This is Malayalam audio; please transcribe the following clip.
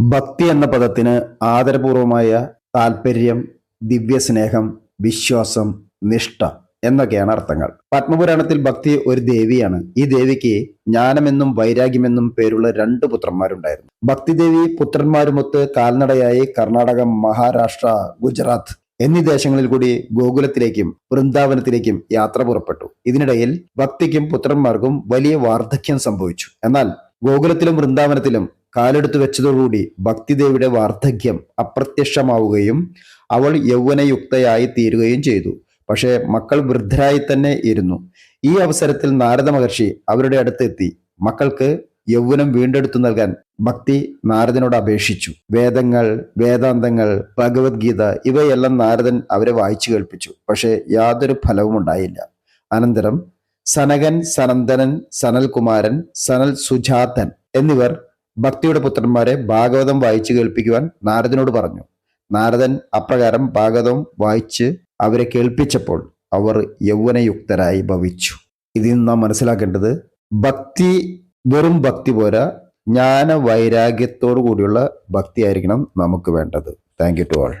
ഭക്തി എന്ന പദത്തിന് ആദരപൂർവമായ താല്പര്യം ദിവ്യസ്നേഹം വിശ്വാസം നിഷ്ഠ എന്നൊക്കെയാണ് അർത്ഥങ്ങൾ. പത്മപുരാണത്തിൽ ഭക്തി ഒരു ദേവിയാണ്. ഈ ദേവിക്ക് ജ്ഞാനമെന്നും വൈരാഗ്യമെന്നും പേരുള്ള രണ്ട് പുത്രന്മാരുണ്ടായിരുന്നു. ഭക്തിദേവി പുത്രന്മാരുമൊത്ത് കാൽനടയായി കർണാടക മഹാരാഷ്ട്ര ഗുജറാത്ത് എന്നീ ദേശങ്ങളിൽ കൂടി ഗോകുലത്തിലേക്കും വൃന്ദാവനത്തിലേക്കും യാത്ര പുറപ്പെട്ടു. ഇതിനിടയിൽ ഭക്തിക്കും പുത്രന്മാർക്കും വലിയ വാർദ്ധക്യം സംഭവിച്ചു. എന്നാൽ ഗോകുലത്തിലും വൃന്ദാവനത്തിലും കാലെടുത്തു വെച്ചതോടുകൂടി ഭക്തിദേവിയുടെ വാർദ്ധക്യം അപ്രത്യക്ഷമാവുകയും അവൾ യൗവനയുക്തയായി തീരുകയും ചെയ്തു. പക്ഷേ മക്കൾ വൃദ്ധരായി തന്നെ ഇരുന്നു. ഈ അവസരത്തിൽ നാരദ മഹർഷി അവരുടെ അടുത്തെത്തി. മക്കൾക്ക് യൗവനം വീണ്ടെടുത്തു നൽകാൻ ഭക്തി നാരദനോട് അപേക്ഷിച്ചു. വേദങ്ങൾ വേദാന്തങ്ങൾ ഭഗവത്ഗീത ഇവയെല്ലാം നാരദൻ അവരെ വായിച്ചു കേൾപ്പിച്ചു. പക്ഷേ യാതൊരു ഫലവും ഉണ്ടായില്ല. അനന്തരം സനകൻ സനന്ദനൻ സനൽകുമാരൻ സനൽ സുജാതൻ എന്നിവർ ഭക്തിയുടെ പുത്രന്മാരെ ഭാഗവതം വായിച്ചു കേൾപ്പിക്കുവാൻ നാരദനോട് പറഞ്ഞു. നാരദൻ അപ്രകാരം ഭാഗവതം വായിച്ച് അവരെ കേൾപ്പിച്ചപ്പോൾ അവർ യൗവനയുക്തരായി ഭവിച്ചു. ഇതിൽ നിന്ന് നാം മനസ്സിലാക്കേണ്ടത് ഭക്തി വെറും ഭക്തി പോരാ ജ്ഞാന വൈരാഗ്യത്തോടു കൂടിയുള്ള ഭക്തി ആയിരിക്കണം നമുക്ക് വേണ്ടത്. Thank you to all